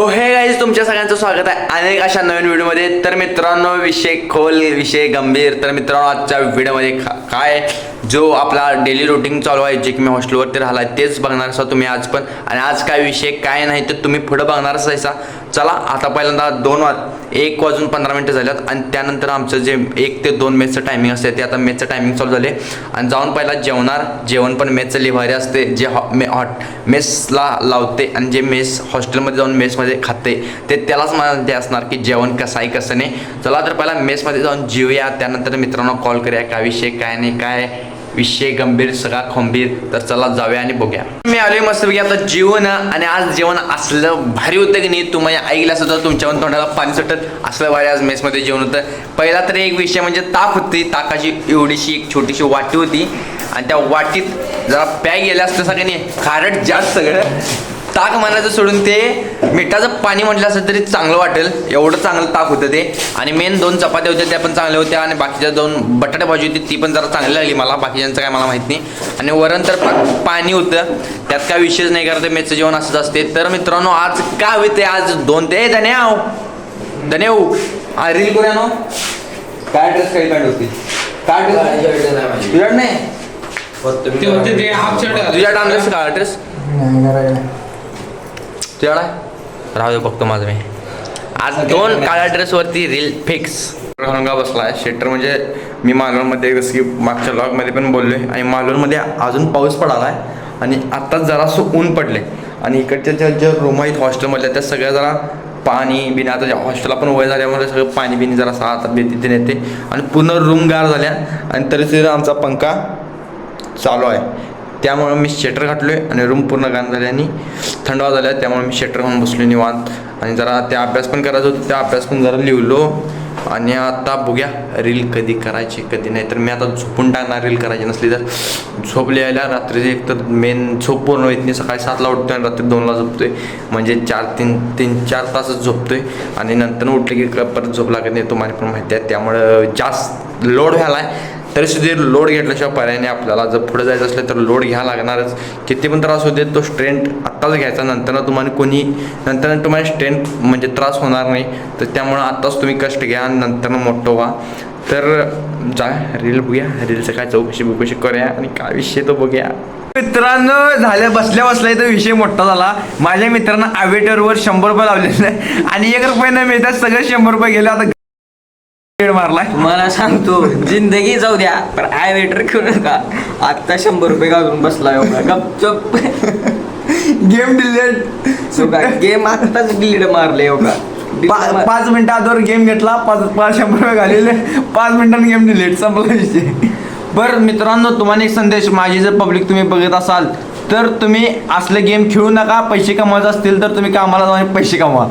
हो हे गाईज तुमच्या सगळ्यांचं स्वागत आहे. अनेक अशा नवीन व्हिडिओमध्ये. तर मित्रांनो विषय खोल विषय गंभीर. तर मित्रांनो आजच्या व्हिडिओमध्ये काय जो आपला डेली रुटीन चालू आहे जे की मी हॉस्टेलवरती राहिला आहे तेच बघणार असा तुम्ही आज पण. आणि आज काय विषय काय नाही तर तुम्ही पुढं बघणार असायचा चला आता पहिल्यांदा दोन वा एक वाजून पंधरा मिनटं झाल्यात. आणि त्यानंतर आमचं जे एक ते दोन मेचचं टायमिंग असते ते आता मेचचं टायमिंग चालू झाले. आणि जाऊन पहिला जेवणार. जेवण पण मेचचं लिव्हारी असते जे हॉ मे हॉट मेसला लावते आणि जे मेस हॉस्टेलमध्ये जाऊन मेसमध्ये खाते ते त्यालाच माहिती असणार की जेवण कसं आहे कसं नाही. चला तर पहिला मेसमध्ये जाऊन जेवूया त्यानंतर मित्रांनो कॉल करूया काय विषय काय नाही काय विषय गंभीर सगळा खंबीर तर चला जाऊया आणि बघूया. मी आलोय मस्त मस्तपैकी आता जेवण आणि आज जेवण असलं भारी होतं की नाही तुम्हाला ऐकलं असं तर तुमच्या तोंडाला पाणी सुटत असलं भारी आज मेसमध्ये जेवण होतं. पहिला तर एक विषय म्हणजे ताक होती ताकाची एवढीशी एक छोटीशी वाटी होती आणि त्या वाटीत जरा पॅक गेल्या असतं सगळ्यांनी खारट जास्त सगळं. ताक म्हणायचं सोडून ते मिठाचं पाणी म्हटलं असं तरी चांगलं वाटेल. एवढं चांगलं ताक होतं ते. आणि मेन दोन चपात्या होत्या त्या पण चांगल्या होत्या आणि बाकीच्या दोन बटाटे भाजी होती ती पण जरा चांगली लागली मला. बाकीच्यांचं काय मला माहीत नाही. आणि वरण तर पाणी होतं. त्यात काय विषयच नाही करत मेचं जेवण असंच असते. तर मित्रांनो आज काय होते आज दोन ते धन्याव! धन्याव! हा रील करूया नो? काय ड्रेस काही पॅन्ट होती? काय ड्रेस तुझ्याकडे नाही ते ते तुझ्याकडे आणलंस का ड्रेस तुझ्याकडे? आहे? राहू दे बघतो माझं मी. आज दोन काळ्या ड्रेसवरती रील फिक्स रंगा बसला आहे शेटर म्हणजे मी मालवणमध्ये जसं की मागच्या लॉगमध्ये पण बोललो आहे आणि मालवणमध्ये अजून पाऊस पडाला आहे आणि आत्ताच जरासं ऊन पडले आणि इकडच्या ज्या ज्या रूम आहेत हॉस्टेलमधल्या त्या सगळ्या जरा पाणी बिना आता हॉस्टेलला पण वय झाल्यामुळे सगळं पाणी बिनी जरा सात बेती ते येते आणि पूर्ण रूम गार झाल्या. आणि तरी सुद्धा आमचा पंखा चालू आहे. त्यामुळं मी शेटर घातलो आहे आणि रूम पूर्ण गाण झाले आणि थंडवा झाल्या त्यामुळे मी शेटर घालून बसलो निवांत. आणि जरा त्या अभ्यास पण करायचा होता त्या अभ्यास पण जरा लिहिलो. आणि आता बघूया रील कधी करायची कधी नाही. तर मी आता झोपून टाकणार रील करायची नसली तर. झोप लिहायला रात्रीची एक तर मेन झोप पूर्ण होत नाही. सकाळी सातला उठतोय आणि रात्री दोनला झोपतोय. म्हणजे चार तीन तीन चार तासच झोपतोय. आणि नंतर उठले की परत झोप लागत नाही तुम्हाला पण माहिती आहे. त्यामुळं जास्त लोड व्हायला आहे तरी सुद्धा लोड घेतल्याशिवाय पर्याय नाही. आपल्याला जर पुढे जायचं असलं तर लोड घ्या लागणारच. किती पण त्रास होते तो स्ट्रेंथ आत्ताच घ्यायचा. नंतर तुम्हाला कोणी नंतर तुम्हाला स्ट्रेंथ म्हणजे त्रास होणार नाही. तर त्यामुळं आत्ताच तुम्ही कष्ट घ्या आणि नंतर मोठं व्हा. तर जा रील बघूया. रीलचं काय चौकशी बुकशी करूया आणि काय विषय तो बघूया. मित्रांनो झाल्या बसल्या बसल्या तर विषय मोठा झाला. माझ्या मित्रांना आवेटरवर शंभर रुपये लावलेले. आणि एक रुपये न मिळतात सगळे शंभर रुपये गेले. आता मारलाय. मला सांगतो जिंदगी जाऊ द्या पण आय वेटर घेऊ नका. आत्ता शंभर रुपये घालून बसला गपचप गेम डिलेट गेम आत्ताच डिलीट मारले एवढा पा- पाच मिनिटं अगोदर गेम घेतला पाच पाच शंभर रुपये घालेले पाच मिनिटांनी गेम डिलीट संपला विषय. बरं मित्रांनो तुम्हाला एक संदेश माझी जर पब्लिक तुम्ही बघत असाल तर तुम्ही असले गेम खेळू नका पैसे कमवायचे असतील तर तुम्ही कामाला जाऊन पैसे कमवा.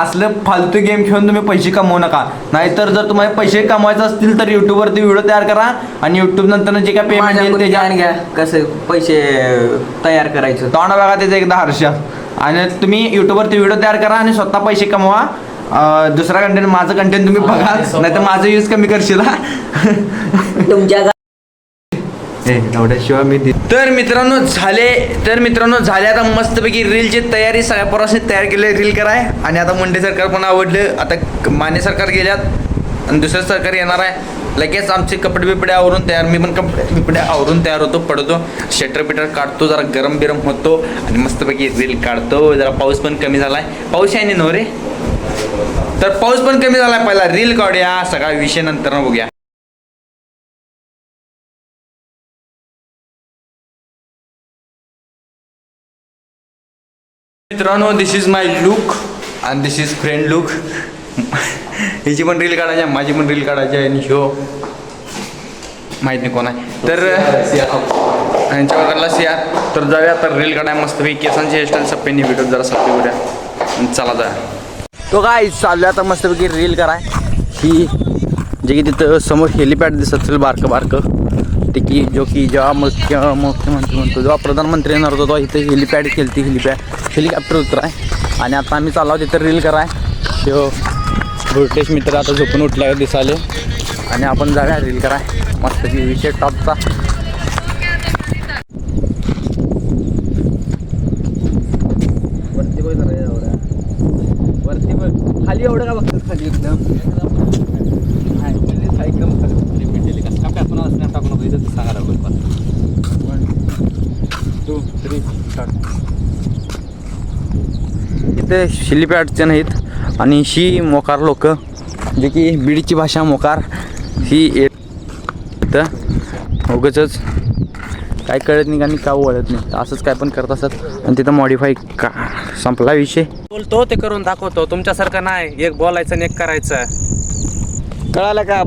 असलं फालतू गेम खेळून तुम्ही पैसे कमवू नका. नाहीतर जर तुम्हाला पैसे कमवायचे असतील तर यूट्यूबवरती व्हिडिओ तयार करा आणि यूट्यूब नंतर जे काय पेमेंट येईल माझ्या त्याच्या घ्या कसं पैसे तयार करायचं. तोंड बघा त्याचं एकदा हर्ष. आणि तुम्ही युट्यूबवरती व्हिडिओ तयार करा आणि स्वतः पैसे कमवा. दुसरा कंटेंट माझं कंटेंट तुम्ही बघा. नाही तर माझं यूज कमी करशील. तुमच्या एवढ्याशिवाय मी तर मित्रांनो झाले तर मित्रांनो झाले आता मस्तपैकी रीलची तयारी. सगळ्या पोरांनी तयार केली रील कराय. आणि आता मुंडे सरकार पण आवडलं. आता माने सरकार गेल्यात. आणि दुसरं सरकार येणार आहे. लगेच आमचे कपडे बिपडे आवरून तयार. मी पण कपडे बिपडे आवरून तयार होतो पडतो. शटर बिटर काढतो जरा गरम बिरम होतो. आणि मस्तपैकी रील काढतो. जरा पाऊस पण कमी झालाय. पाऊस आहे नो रे? तर पाऊस पण कमी झालाय पहिला. रील काढूया. सगळा विषय नंतर बघूया. मित्रांनो दिस इज माय लुक आणि दिस इज फ्रेंड लुक हिची पण रील काढायची आहे माझी पण रील काढायची आहे आणि ह्यो माहीत नाही कोण आहे तर यांच्या वगैरेला सियार. तर जाऊया तर रील काढाय मस्तपैकी. केसांची हेअरस्टाईल सप्पेनी व्हिडिओ जरा सप्पे करूया आणि चला जाऊया. तो काय चालूया आता मस्तपैकी रील कराय. ही जे की तिथं समोर हेलिपॅड दिसत असेल बारकं बारकं. वाटते की जो की जेव्हा मुख्य मुख्यमंत्री म्हणतो जेव्हा प्रधानमंत्री येणार होतो तेव्हा इथे हेलिपॅड केलती हेलिपॅड हेलिकॉप्टर उतराय. आणि आता आम्ही चाललो तिथं रील कराय. तो भुरटेश मित्र आता झोपून उठल्या दिसाले आणि आपण जाऊया रील कराय. मस्त की विषय टॉपचा वरती बघ जरा बघ. खाली एवढं का बघतात खाली एकदम हाय, म्हणजे एकदम खाली इथे शिल्पी अडचण आहेत. आणि ही मोकार लोक जे की बीडची भाषा मोकार ही इथं. उगच काय कळत नाही आणि का वळत नाही. असंच काय पण करत असतात. आणि तिथं मॉडीफाय का संपला विषय. बोलतो ते करून दाखवतो. तुमच्यासारखं नाही. एक बोलायचं आणि एक करायचं. कळालं का?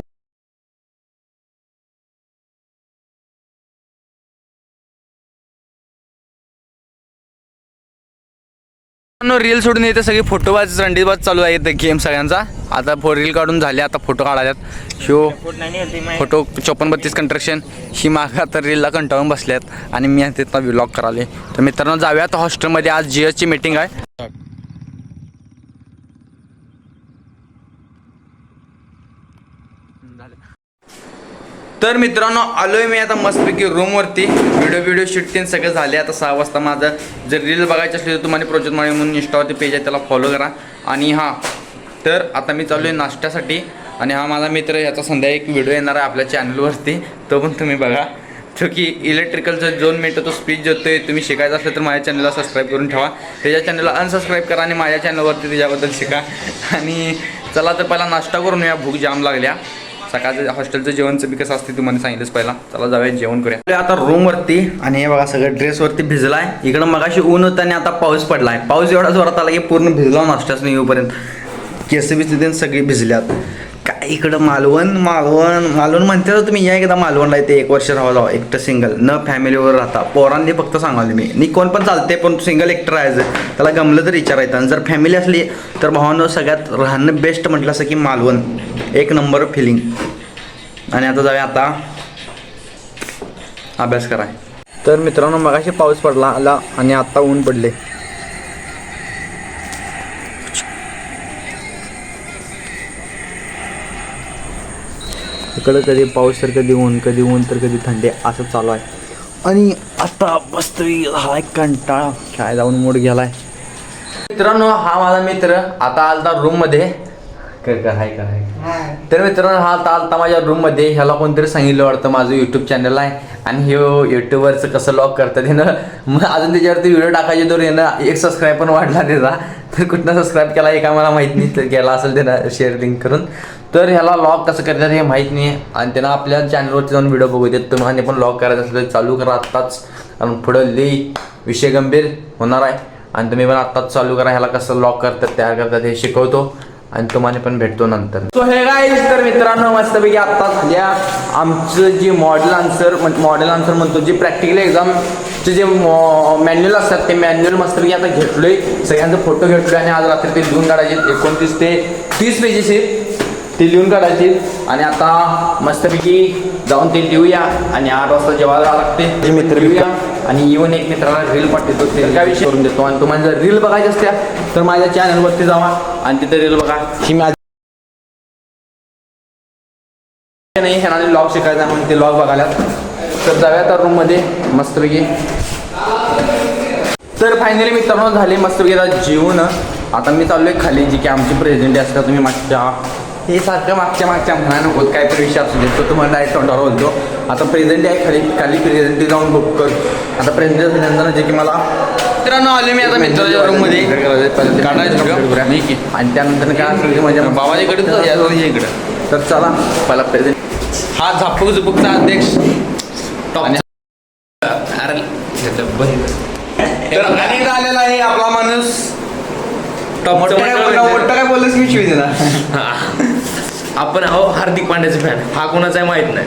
रील सोडून येते सगळी फोटोबाज रंडीबाज चालू आहे गेम सगळ्यांचा. आता फो रील काढून झाले आता फोटो काढायच्यात शो फोटो चोपन्न बत्तीस कंट्रक्शन ही मागं आता रीलला कंटाळून बसल्यात. आणि मी तिथं व्लॉग कराले तर मित्रांनो जाऊयात हॉस्टेलमध्ये आज जी एसची मीटिंग आहे. तर मित्रांनो आलोय मी आता मस्तपैकी रूमवरती व्हिडिओ व्हिडिओ शूट तीन सगळं झाले. आता सहा वाजता माझं जर रील बघायची असली तर तुम्हाला प्रोजेक्ट माळी म्हणून इंस्टावरती पेज आहे त्याला फॉलो करा. आणि हां तर आता मी चालू आहे नाश्त्यासाठी. आणि हा माझा मित्र याचा संध्याकाळी एक व्हिडिओ येणार आहे आपल्या चॅनलवरती तो पण तुम्ही बघा. जो की इलेक्ट्रिकलचा दोन मिनटं तो स्पीच देतोय. तुम्ही शिकायचं असलं तर माझ्या चॅनलला सबस्क्राईब करून ठेवा. त्याच्या चॅनलला अनसबस्क्राईब करा आणि माझ्या चॅनलवरती त्याच्याबद्दल शिका. आणि चला तर पहिला नाश्ता करून या भूक जाम लागल्या. सकाळचं हॉस्टेलचं जेवणचं बी कसं असते तुम्हाला सांगितलंच पहिला. चला जाऊया जेवण करूया. आता रूमवरती आणि हे बघा सगळं ड्रेसवरती भिजलाय. इकडं मगाशी ऊन होतं आणि आता पाऊस पडलाय. पाऊस एवढा जोरात आला की पूर्ण भिजला नाश्ताच नाही येऊपर्यंत. केस बिस सगळी भिजल्यात. काय इकडं मालवण मालवण मालवण म्हणते तुम्ही या एकदा मालवणला येते एक वर्ष राहावं जावं एकटं सिंगल न फॅमिलीवर राहता. पोरांनी फक्त सांगाले मी. नी कोण पण चालते पण सिंगल एकटं राहायचं. त्याला गमलं तर विचारायचं. आणि जर फॅमिली असली तर भावानं सगळ्यात राहणं बेस्ट म्हटलं असं की मालवण. एक नंबर फिलिंग आणि आता जाऊया आता. अभ्यास कराय तर मित्रांनो मगाशी पाऊस पडला आला आणि आत्ता ऊन पडले. इकडं कधी पाऊस तर कधी ऊन कधी ऊन तर कधी थंडी असं चालू आहे. आणि आता बसतोय हा एक कंटाळा. काय जाऊन मूड गेलाय. मित्रांनो हा माझा मित्र आता आलता रूम काय तर मित्रांनो हा आता आलता माझ्या रूममध्ये. ह्याला कोणतरी सांगितलं वाटतं माझं युट्यूब चॅनल आहे. आणि हे युट्यूबवरचं कसं लॉक करतात त्यानं मग अजून त्याच्यावरती व्हिडिओ टाकायचे तर यानं एक सबस्क्राईब पण वाढला त्याचा. तर कुठनं सबस्क्राईब केला हे काय मला माहीत नाही तर गेला असेल त्यानं शेअर लिंक करून. तर ह्याला लॉक कसं करतात हे माहीत नाही. आणि त्यानं आपल्या चॅनलवरती जाऊन व्हिडिओ बघू देत. तुम्हाला पण लॉक करायचं असेल तर चालू करा आत्ताच. कारण पुढं लई विषय गंभीर होणार आहे. आणि तुम्ही पण आत्ताच चालू करा. ह्याला कसं लॉक करतात तयार करतात हे शिकवतो. आणि तुम्हाला पण भेटतो नंतर. सो हे काय तर मित्रांनो मस्तपैकी आत्ता झाल्या. आमचं जे मॉडेल आन्सर मॉडेल आन्सर म्हणतो जे प्रॅक्टिकल एक्झामचे जे मॅन्युअल असतात ते मॅन्युअल मस्तपैकी आता घेतलोय. सगळ्यांचा फोटो घेतलोय आणि आज रात्री ते लिहून काढायचे एकोणतीस ते तीस पेजेस आहेत. ते लिहून काढायचे. आणि आता मस्तपैकी जाऊन ते लिहूया आणि आठ वाजता जेवायला लागते. मित्र लिहूया आणि येऊन एक मित्राला रील पाठवतो. ते काय विषय? करून देतो. आणि तुम्हाला जर रील बघायची असत्या तर माझ्या चॅनलवरती जावा. आणि तिथे रील बघा. ही मी आधी- नाही ह्यांना लॉग शिकायचा म्हणून ते लॉग बघायला. तर जाऊया तर रूममध्ये मस्तपैकी. तर फायनली मित्रांनो झाले मस्तपैकी आता जेवण. आता मी चाललोय खाली जी की आमची प्रेझेंट असतात तुम्ही मागच्या हे सारखं मागच्या मागच्या म्हणा नको काय पण विषय असू दे. तो तुम्हाला डायरेक्ट तोंडावर बोलतो. आता प्रेझेंट आहे खाली खाली प्रेझेंट जाऊन बुक कर. आता प्रेझेंट झाल्यानंतर जे की मला मित्रांनो आले मी आता मित्राच्या रूममध्ये काढायचं मी की. आणि त्यानंतर काय असेल की माझ्या बाबाच्याकडे इकडे तर चला पहिला प्रेझेंट हा झापूक झुपूकचा अध्यक्ष. आणि तर अनेकदा आलेला आहे आपला माणूस. काय बोलला मोठं काय बोललंस मी शिवी देणार. आपण अहो हार्दिक पांड्याचे फॅन हा कोणाचा आहे माहीत नाही.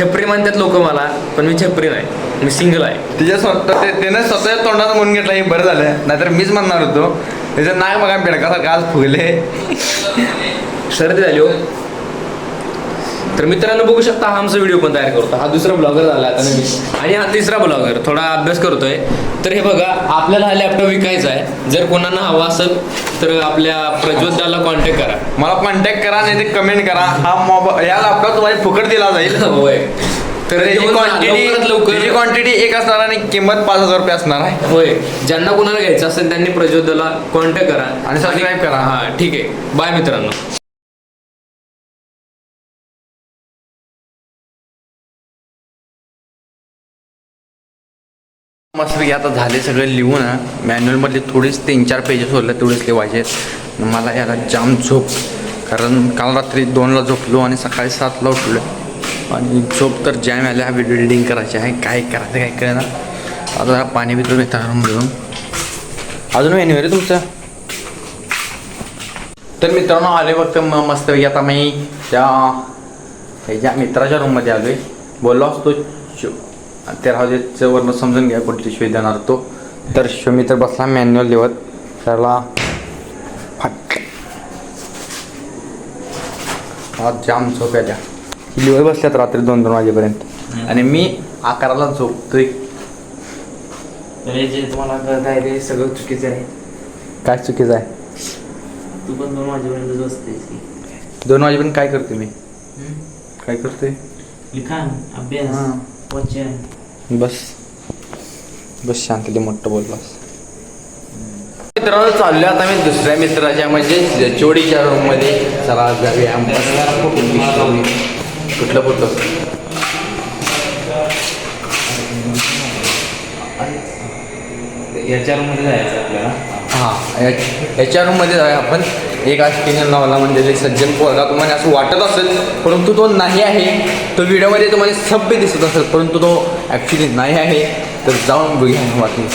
छपरी म्हणतात लोक मला पण मी छपरी नाही. मी सिंगल आहे. तिच्या स्वतः ते- त्यानं स्वतःच्या तोंडात म्हणून घेतलं हे बरं झालं. नाहीतर मीच म्हणणार होतो. त्याचं नाक बघा बेडकासारखं आज फुगले. सर्दी झाली हो. तर मित्रांनो बघू शकता हा आमचा व्हिडिओ पण तयार करतो. हा दुसरा ब्लॉगर झाला आता नवीन. आणि हा तिसरा ब्लॉगर थोडा अभ्यास करतोय. तर हे बघा आपल्याला हा लॅपटॉप विकायचा आहे. जर कोणाला हवा असेल तर आपल्या प्रज्वलदाला कॉन्टॅक्ट करा. मला कॉन्टॅक्ट करा नाही ते कमेंट करा. हा मोबाईल या लॅपटॉप तुम्हाला फुकट दिला जाईल. होय. तर क्वांटिटी क्वांटिटी एक असणार आणि किंमत पाच हजार रुपये असणार आहे. होय. ज्यांना कोणाला घ्यायचं असेल त्यांनी प्रज्योतला कॉन्टॅक्ट करा. आणि subscribe करा. हा ठीक आहे. बाय मित्रांनो. मस्त आता झाले सगळं लिहून मॅन्युअलमधले थोडेच तीन चार पेजेस होते तेवढेच लिवायचे आहेत. मला याला जाम झोप कारण काल रात्री दोनला झोपलो आणि सकाळी सातला उठलो. आणि झोप तर जॅम आल्या व्हिडिओ एडिटिंग करायची आहे काय करायचं काय कळेना. आता जरा पाणी बितर मित्रांनो घेऊन अजून मेन्यू रे तुमचं? तर मित्रांनो आले फक्त मग मस्त आता मी त्या ह्याच्या मित्राच्या रूममध्ये आलो आहे बोललो असतो श- ते राहू वरनं समजून घ्या कुठली शिवाय देणार तो. तर शमी तर बसला मॅन्युअल लिहत. त्याला फट आज जाम झोप त्या. ही लिहत बसल्यात रात्री दोन दोन वाजेपर्यंत. आणि मी अकराला झोपतोय. अरे जे तुम्हाला कळत आहे ते सगळं चुकीचं आहे. काय चुकीचं आहे? तू पण दोन वाजेपर्यंत बसतेस की. दोन वाजेपर्यंत काय करते मी? काय करते लिखाण अभ्यास. वाचन बस. बस शांतली मोठं बोललास मित्रांनो चाललोय आता मी दुसऱ्या मित्राच्या म्हणजे चोडीच्या रूममध्ये चला जाऊया. कुठलं फोटो याच्या रूममध्ये जायचं आपल्याला. हां याच्या रूममध्ये जाऊया आपण. एक आष्टीने लावला म्हणजे सज्जन पोरगा तुम्हाला असं वाटत असेल परंतु तो नाही आहे तो व्हिडिओमध्ये तुम्हाला सभ्य दिसत असेल परंतु तो ॲक्च्युली नाही आहे. तर जाऊन बघूया वाटून